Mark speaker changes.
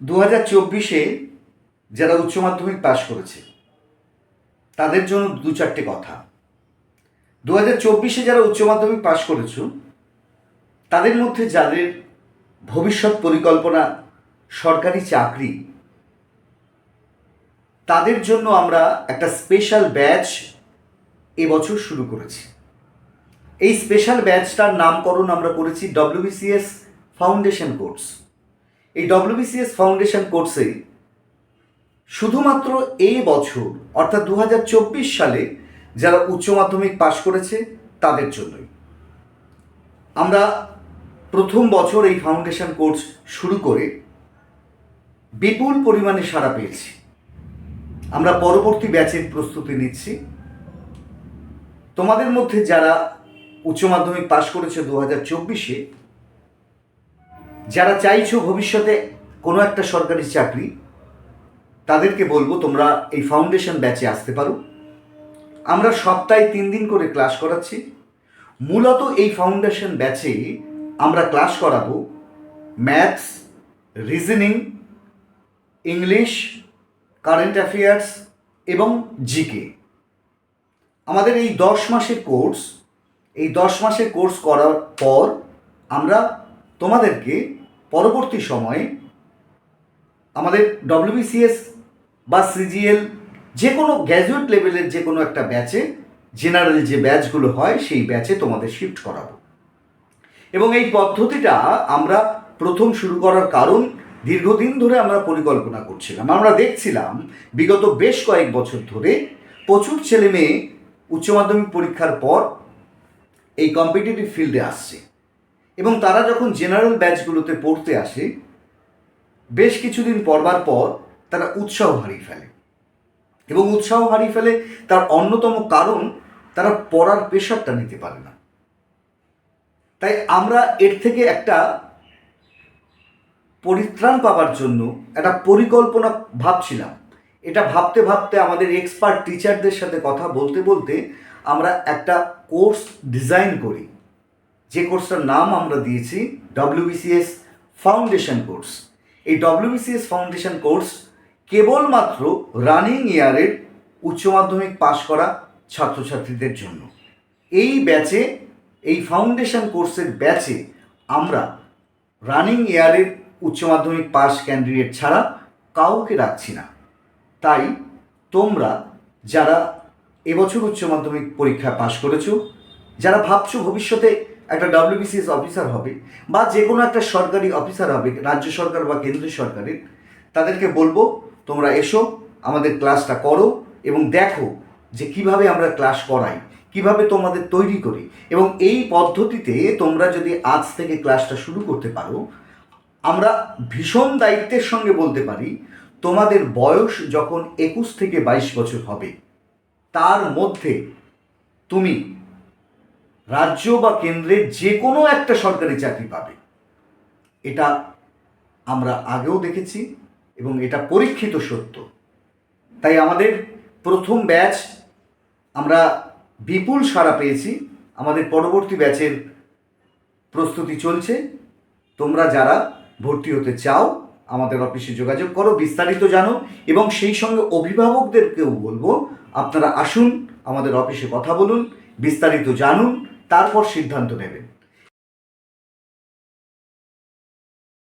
Speaker 1: দু হাজার চব্বিশে যারা উচ্চ মাধ্যমিক পাশ করেছে, তাদের জন্য দু চারটে কথা। দু হাজার চব্বিশে যারা উচ্চ মাধ্যমিক পাশ করেছ, তাদের মধ্যে যাদের ভবিষ্যৎ পরিকল্পনা সরকারি চাকরি, তাদের জন্য আমরা একটা স্পেশাল ব্যাচ এবছর শুরু করেছি। এই স্পেশাল ব্যাচটার নামকরণ আমরা করেছি ডব্লিউবিসিএস ফাউন্ডেশন কোর্স এই ডব্লিউবিসিএস ফাউন্ডেশন কোর্সে শুধুমাত্র এই বছর, অর্থাৎ দু হাজার চব্বিশ সালে যারা উচ্চ মাধ্যমিক পাশ করেছে, তাদের জন্যই। আমরা প্রথম বছর এই ফাউন্ডেশন কোর্স শুরু করে বিপুল পরিমাণে সাড়া পেয়েছি। আমরা পরবর্তী ব্যাচের প্রস্তুতি নিচ্ছি। তোমাদের মধ্যে যারা উচ্চ মাধ্যমিক পাশ করেছে দু হাজার চব্বিশে যারা চাইছো ভবিষ্যতে কোনো একটা সরকারি চাকরি, তাদেরকে বলব তোমরা এই ফাউন্ডেশন ব্যাচে আসতে পারো। আমরা সপ্তাহে তিন দিন করে ক্লাস করাচ্ছি। মূলত এই ফাউন্ডেশন ব্যাচে আমরা ক্লাস করাবো maths reasoning English current affairs এবং জিকে আমাদের এই দশ মাসের কোর্স এই দশ মাসের কোর্স করার পর আমরা তোমাদেরকে পরবর্তী সময়ে আমাদের ডব্লিউবিসিএস বা সিজিএল যে কোনো গ্র্যাজুয়েট লেভেলের যে কোনো একটা ব্যাচে জেনারেল যে ব্যাচগুলো হয়, সেই ব্যাচে তোমাদের শিফট করাবো। এবং এই পদ্ধতিটা আমরা প্রথম শুরু করার কারণ দীর্ঘদিন ধরে আমরা পরিকল্পনা করছিলাম। আমরা দেখছিলাম বিগত বেশ কয়েক বছর ধরে প্রচুর ছেলে মেয়ে উচ্চ মাধ্যমিক পরীক্ষার পর এই কম্পিটিটিভ ফিল্ডে আসছে। এবং তারা যখন জেনারেল ব্যাচগুলোতে পড়তে আসে, বেশ কিছুদিন পড়বার পর তারা উৎসাহ হারিয়ে ফেলে। এবং উৎসাহ হারিয়ে ফেলে তার অন্যতম কারণ তারা পড়ার প্রেশারটা নিতে পারে না। তাই আমরা এর থেকে একটা পরিত্রাণ পাওয়ার জন্য একটা পরিকল্পনা ভাবছিলাম। এটা ভাবতে ভাবতে আমাদের এক্সপার্ট টিচারদের সাথে কথা বলতে বলতে আমরা একটা কোর্স ডিজাইন করি। যে কোর্সটার নাম আমরা দিয়েছি ডব্লিউবিসিএস ফাউন্ডেশন কোর্স এই ডব্লিউবিসিএস ফাউন্ডেশন কোর্স কেবলমাত্র রানিং ইয়ারের উচ্চ মাধ্যমিক পাশ করা ছাত্রছাত্রীদের জন্য। এই ব্যাচে এই ফাউন্ডেশন কোর্সের ব্যাচে আমরা রানিং ইয়ারের উচ্চ মাধ্যমিক পাস ক্যান্ডিডেট ছাড়া কাউকে রাখছি না। তাই তোমরা যারা এবছর উচ্চ মাধ্যমিক পরীক্ষা পাশ করেছ, যারা ভাবছ ভবিষ্যতে একটা ডব্লিউবিসিএস অফিসার হবে বা যে কোনো একটা সরকারি অফিসার হবে, রাজ্য সরকার বা কেন্দ্রীয় সরকারের, তাদেরকে বলব, তোমরা এসো, আমাদের ক্লাসটা করো এবং দেখো যে কীভাবে আমরা ক্লাস করাই, কীভাবে তোমাদের তৈরি করি এবং এই পদ্ধতিতে তোমরা যদি আজ থেকে ক্লাসটা শুরু করতে পারো, আমরা ভীষণ দায়িত্বের সঙ্গে বলতে পারি, তোমাদের বয়স যখন একুশ থেকে বাইশ বছর হবে, তার মধ্যে তুমি রাজ্য বা কেন্দ্রের যে কোনো একটা সরকারি চাকরি পাবে। এটা আমরা আগেও দেখেছি এবং এটা পরীক্ষিত সত্য। তাই আমাদের প্রথম ব্যাচ আমরা বিপুল সাড়া পেয়েছি। আমাদের পরবর্তী ব্যাচের প্রস্তুতি চলছে। তোমরা যারা ভর্তি হতে চাও, আমাদের অফিসে যোগাযোগ করো, বিস্তারিত জানো এবং সেই সঙ্গে অভিভাবকদেরকেও বলব, আপনারা আসুন, আমাদের অফিসে কথা বলুন, বিস্তারিত জানুন তারপর সিদ্ধান্ত নেবেন